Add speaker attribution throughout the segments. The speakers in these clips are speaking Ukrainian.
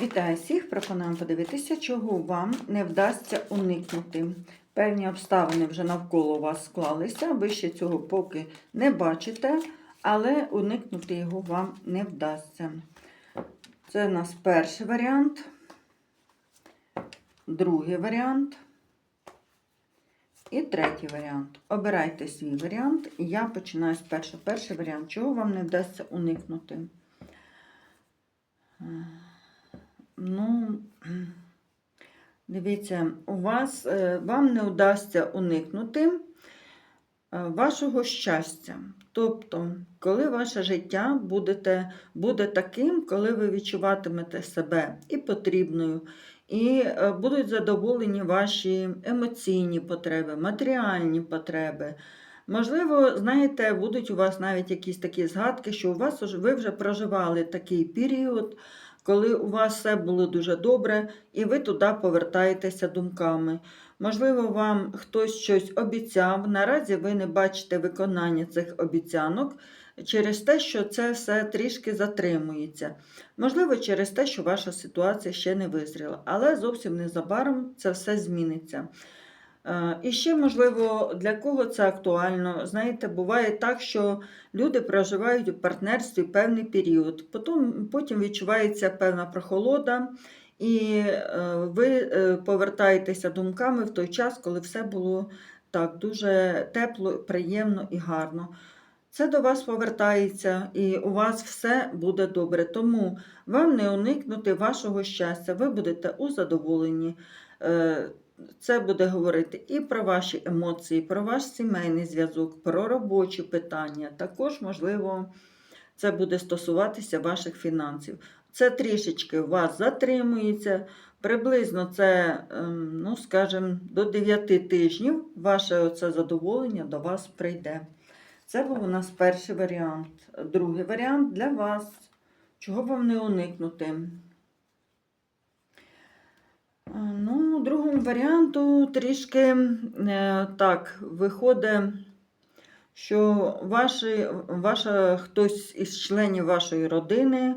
Speaker 1: Вітаю всіх! Пропонуємо подивитися, чого вам не вдасться уникнути. Певні обставини вже навколо вас склалися, ви ще цього поки не бачите, але уникнути його вам не вдасться. Це у нас перший варіант, другий варіант і третій варіант. Обирайте свій варіант, я починаю з першого. Перший варіант, чого вам не вдасться уникнути. Ну, дивіться, у вас, е, вам не вдасться уникнути е, вашого щастя. Тобто, коли ваше життя будете, буде таким, коли ви відчуватимете себе і потрібною, і е, будуть задоволені ваші емоційні потреби, матеріальні потреби. Можливо, знаєте, будуть у вас навіть якісь такі згадки, що у вас ви вже проживали такий період, коли у вас все було дуже добре, і ви туди повертаєтеся думками. Можливо, вам хтось щось обіцяв. Наразі ви не бачите виконання цих обіцянок через те, що це все трішки затримується. Можливо, через те, що ваша ситуація ще не визріла, але зовсім незабаром це все зміниться. Е, І ще, можливо, для кого це актуально. Знаєте, буває так, що люди проживають у партнерстві певний період, потім, потім відчувається певна прохолода, і е, ви е, повертаєтеся думками в той час, коли все було так дуже тепло, приємно і гарно. Це до вас повертається, і у вас все буде добре. Тому вам не уникнути вашого щастя, ви будете у задоволенні. Це буде говорити і про ваші емоції, про ваш сімейний зв'язок, про робочі питання. Також, можливо, це буде стосуватися ваших фінансів. Це трішечки вас затримується. Приблизно це, ем, ну, скажімо, до 9 тижнів ваше оце задоволення до вас прийде. Це був у нас перший варіант. Другий варіант для вас. Чого вам не уникнути? Ну, другому варіанту трішки е, так виходить, що ваші, ваша, хтось із членів вашої родини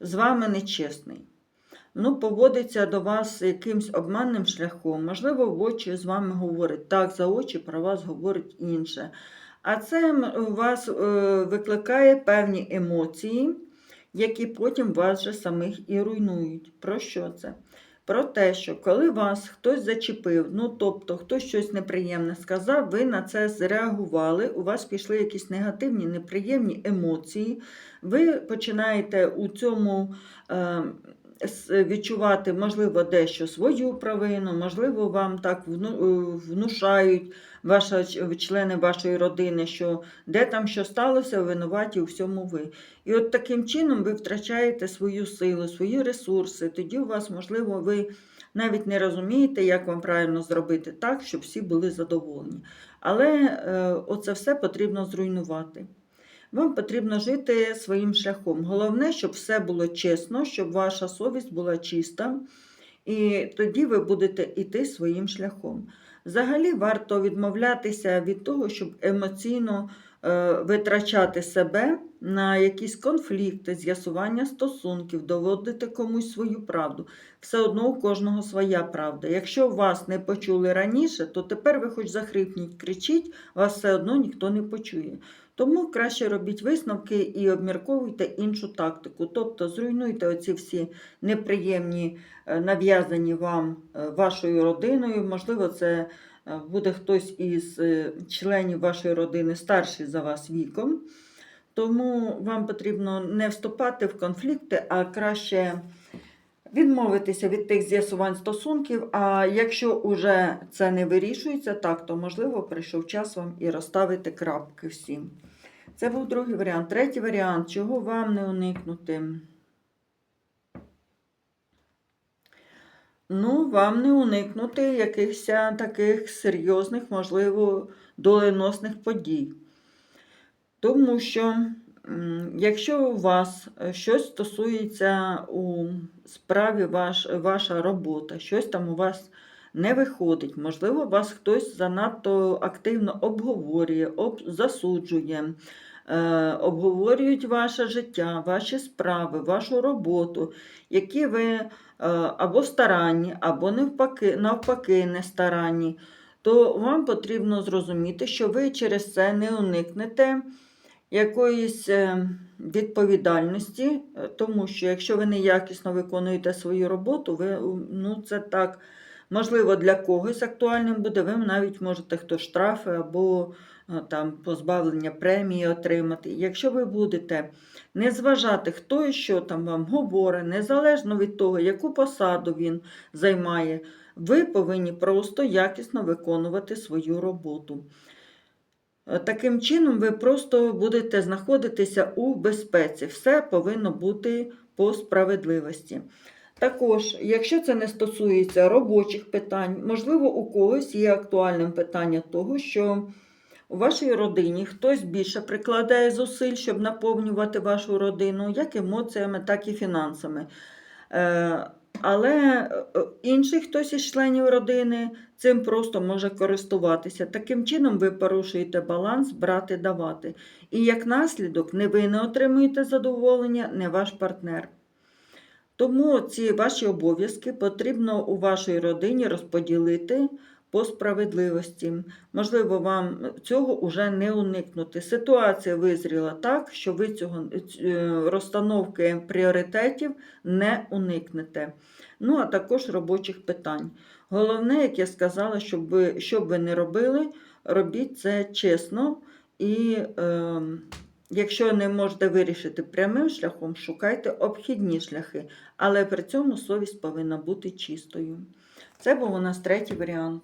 Speaker 1: з вами нечесний. Ну, поводиться до вас якимсь обманним шляхом. Можливо, в очі з вами говорить так, за очі про вас говорить інше. А це у вас е, викликає певні емоції, які потім вас же самих і руйнують. Про що це? Про те, що коли вас хтось зачепив, ну тобто хтось щось неприємне сказав, ви на це зреагували, у вас пішли якісь негативні, неприємні емоції, ви починаєте у цьому е, відчувати, можливо, дещо свою провину, можливо, вам так е, внушають ваша, члени вашої родини, що де там що сталося, винуваті у всьому ви. І от таким чином ви втрачаєте свою силу, свої ресурси. Тоді у вас, можливо, ви навіть не розумієте, як вам правильно зробити так, щоб всі були задоволені. Але е, оце все потрібно зруйнувати. Вам потрібно жити своїм шляхом. Головне, щоб все було чесно, щоб ваша совість була чиста, і тоді ви будете йти своїм шляхом. Взагалі варто відмовлятися від того, щоб емоційно е, витрачати себе на якісь конфлікти, з'ясування стосунків, доводити комусь свою правду. Все одно у кожного своя правда. Якщо вас не почули раніше, то тепер ви хоч захрипніть, кричіть, вас все одно ніхто не почує. Тому краще робіть висновки і обмірковуйте іншу тактику. Тобто зруйнуйте оці всі неприємні е, нав'язані вам е, вашою родиною. Можливо, це е, буде хтось із членів вашої родини старший за вас віком. Тому вам потрібно не вступати в конфлікти, а краще відмовитися від тих з'ясувань стосунків. А якщо уже це не вирішується, так, то можливо прийшов час вам і розставити крапки всім. Це був другий варіант. Третій варіант, чого вам не уникнути. Ну, вам не уникнути якихось таких серйозних, можливо, доленосних подій. Тому що, якщо у вас е, щось стосується у справі ваш, ваша робота, щось там у вас не виходить, можливо, вас хтось занадто активно обговорює, об, засуджує, е, обговорюють ваше життя, ваші справи, вашу роботу, які ви е, або старанні, або навпаки, навпаки не старанні, то вам потрібно зрозуміти, що ви через це не уникнете якоїсь е, відповідальності, е, тому що якщо ви неякісно виконуєте свою роботу, ви, ну, це так, можливо, для когось актуальним буде, ви навіть можете хто штрафи або е, там, позбавлення премії отримати. Якщо ви будете не зважати, хто і що там вам говорить, незалежно від того, яку посаду він займає, ви повинні просто якісно виконувати свою роботу. Е, Таким чином, ви просто будете знаходитися у безпеці. Все повинно бути по справедливості. Також, якщо це не стосується робочих питань, можливо, у когось є актуальним питання того, що у вашій родині хтось більше прикладає зусиль, щоб наповнювати вашу родину, як емоціями, так і фінансами. Е, Але е, інший хтось із членів родини цим просто може користуватися. Таким чином ви порушуєте баланс брати давати. І як наслідок, не ви не отримуєте задоволення, не ваш партнер. Тому ці ваші обов'язки потрібно у вашій родині розподілити по справедливості. Можливо, вам цього вже не уникнути. Ситуація визріла так, що ви цього е, розстановки пріоритетів не уникнете. Ну, а також робочих питань. Головне, як я сказала, щоб ви, що б ви не робили, робіть це чесно. І е, якщо не можете вирішити прямим шляхом, шукайте обхідні шляхи, але при цьому совість повинна бути чистою. Це був у нас третій варіант.